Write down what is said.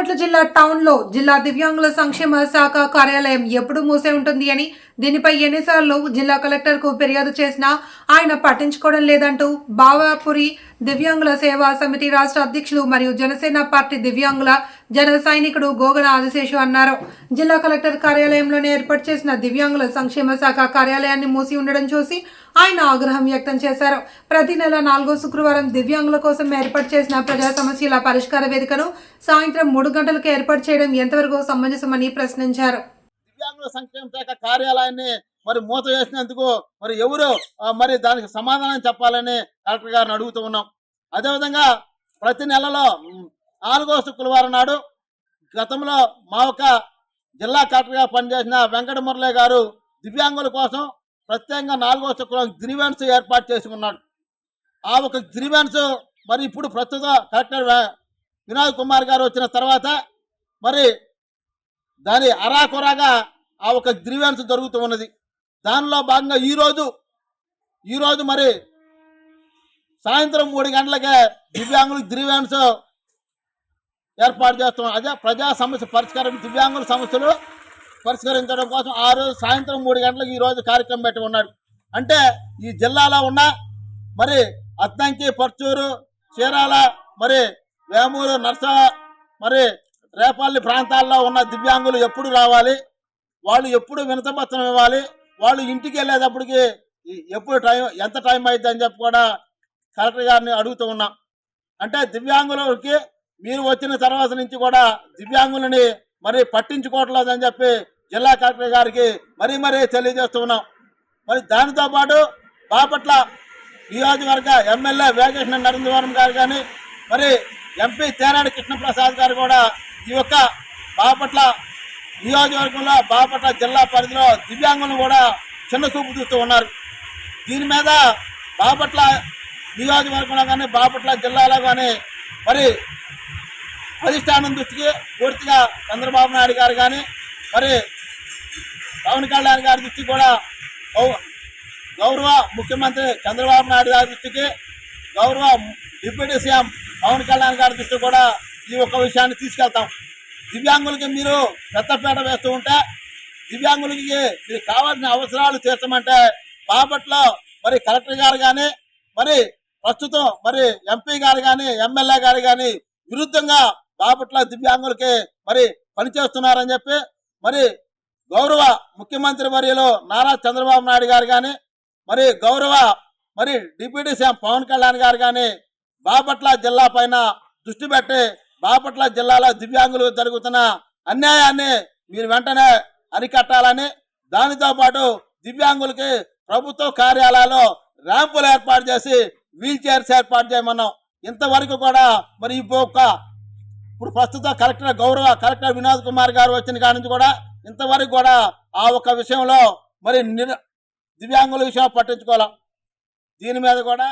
బాపట్ల జిల్లా టౌన్లో జిల్లా దివ్యాంగుల సంక్షేమ శాఖ కార్యాలయం ఎప్పుడు మూసే ఉంటుంది అని దీనిపై ఎన్నిసార్లు జిల్లా కలెక్టర్కు ఫిర్యాదు చేసినా ఆయన పట్టించుకోవడం లేదంటూ బావాపురి దివ్యాంగుల సేవా సమితి రాష్ట్ర అధ్యక్షులు మరియు జనసేన పార్టీ దివ్యాంగుల జన సైనికుడు గోగన ఆదిశేషు అన్నారు. జిల్లా కలెక్టర్ కార్యాలయంలోనే ఏర్పాటు చేసిన దివ్యాంగుల సంక్షేమ శాఖ కార్యాలయాన్ని మూసి ఉండడం చూసి ఆయన ఆగ్రహం వ్యక్తం చేశారు. ప్రతి నెల నాలుగో శుక్రవారం దివ్యాంగుల కోసం ఏర్పాటు చేసిన ప్రజా సమస్యల పరిష్కార వేదికను సాయంత్రం మూడు గంటలకు ఏర్పాటు చేయడం ఎంతవరకు సమంజసమని ప్రశ్నించారు. దివ్యాంగుల సంక్షేమ శాఖ కార్యాలయాన్ని మరి మూత వేసినందుకు మరి ఎవరు? మరి దానికి సమాధానం చెప్పాలని కలెక్టర్ గారిని అడుగుతూ ఉన్నాం. అదేవిధంగా ప్రతి నెలలో నాలుగో శుక్రవారం నాడు గతంలో మా ఒక జిల్లా కలెక్టర్గా పనిచేసిన వెంకట మురళి గారు దివ్యాంగుల కోసం ప్రత్యేకంగా నాలుగో శుక్రవారం గ్రీవెన్స్ ఏర్పాటు చేసి ఉన్నాడు ఆ ఒక గ్రీవెన్స్ మరి ఇప్పుడు ప్రస్తుత కలెక్టర్ వినోద్ కుమార్ గారు వచ్చిన తర్వాత మరి దాని అరాకొరాగా ఆ ఒక గ్రీవెన్స్ జరుగుతూ ఉన్నది. దానిలో భాగంగా ఈరోజు ఈరోజు మరి సాయంత్రం మూడు గంటలకే దివ్యాంగుల గ్రీవెన్స్ ఏర్పాటు చేస్తున్నాం అదే ప్రజా సమస్య పరిష్కారం దివ్యాంగుల సమస్యలు పరిష్కరించడం కోసం ఆ రోజు సాయంత్రం మూడు గంటలకు ఈరోజు కార్యక్రమం పెట్టి ఉన్నాడు. అంటే ఈ జిల్లాలో ఉన్న మరి అద్దంకి పర్చూరు చీరాల మరి వేమూరు నర్స మరి రేపల్లి ప్రాంతాల్లో ఉన్న దివ్యాంగులు ఎప్పుడు రావాలి? వాళ్ళు ఎప్పుడు వినతపత్రం ఇవ్వాలి? వాళ్ళు ఇంటికి వెళ్ళేటప్పటికి ఎప్పుడు టైం ఎంత టైం అవుతుంది అని చెప్పి కూడా కలెక్టర్ గారిని అడుగుతూ ఉన్నాం. అంటే దివ్యాంగులకి మీరు వచ్చిన తర్వాత నుంచి కూడా దివ్యాంగులని మరి పట్టించుకోవట్లేదని చెప్పి జిల్లా కలెక్టర్ గారికి మరీ మరీ తెలియజేస్తూ ఉన్నాం. మరి దానితో పాటు బాపట్ల నియోజకవర్గ ఎమ్మెల్యే వేగేశ్వర నరేంద్రవరం గారు కానీ మరి ఎంపీ తేనాడి కృష్ణప్రసాద్ గారు కూడా ఈ యొక్క బాపట్ల నియోజకవర్గంలో బాపట్ల జిల్లా పరిధిలో దివ్యాంగులను కూడా చిన్న చూపు చూస్తూ ఉన్నారు. దీని మీద బాపట్ల నియోజకవర్గంలో కానీ బాపట్ల జిల్లాలో కానీ మరి అధిష్టానం దృష్టికి పూర్తిగా చంద్రబాబు నాయుడు గారు కానీ మరి పవన్ కళ్యాణ్ గారి దృష్టికి కూడా గౌ- గౌరవ ముఖ్యమంత్రి చంద్రబాబు నాయుడు గారి దృష్టికి గౌరవ డిప్యూటీ సీఎం పవన్ కళ్యాణ్ గారి దృష్టికి కూడా ఈ ఒక్క విషయాన్ని తీసుకెళ్తాం. దివ్యాంగులకి మీరు పెద్దపేట వేస్తూ ఉంటే దివ్యాంగులకి మీరు కావాల్సిన అవసరాలు తీర్చమంటే బాపట్ల మరి కలెక్టర్ గారు కానీ మరి ప్రస్తుతం మరి ఎంపీ గారు కానీ ఎమ్మెల్యే గారు కానీ విరుద్ధంగా బాపట్ల దివ్యాంగులకి మరి పనిచేస్తున్నారని చెప్పి మరి గౌరవ ముఖ్యమంత్రి వర్యులు నారా చంద్రబాబు నాయుడు గారు కానీ మరి గౌరవ మరి డిప్యూటీ సీఎం పవన్ కళ్యాణ్ గారు కానీ బాపట్ల జిల్లా పైన దృష్టి పెట్టి బాపట్ల జిల్లాలో దివ్యాంగులు జరుగుతున్న అన్యాయాన్ని మీరు వెంటనే అరికట్టాలని దానితో పాటు దివ్యాంగులకి ప్రభుత్వ కార్యాలయాల్లో ర్యాంపులు ఏర్పాటు చేసి వీల్ చైర్స్ ఏర్పాటు చేయమన్నాం. ఇంతవరకు కూడా మరి ఒక్క ఇప్పుడు ప్రస్తుత కలెక్టర్ గౌరవ కలెక్టర్ వినోద్ కుమార్ గారు వచ్చిన కాడి నుంచి కూడా ఇంతవరకు కూడా ఆ ఒక్క విషయంలో మరి దివ్యాంగుల విషయం పట్టించుకోవాలి? దీని మీద కూడా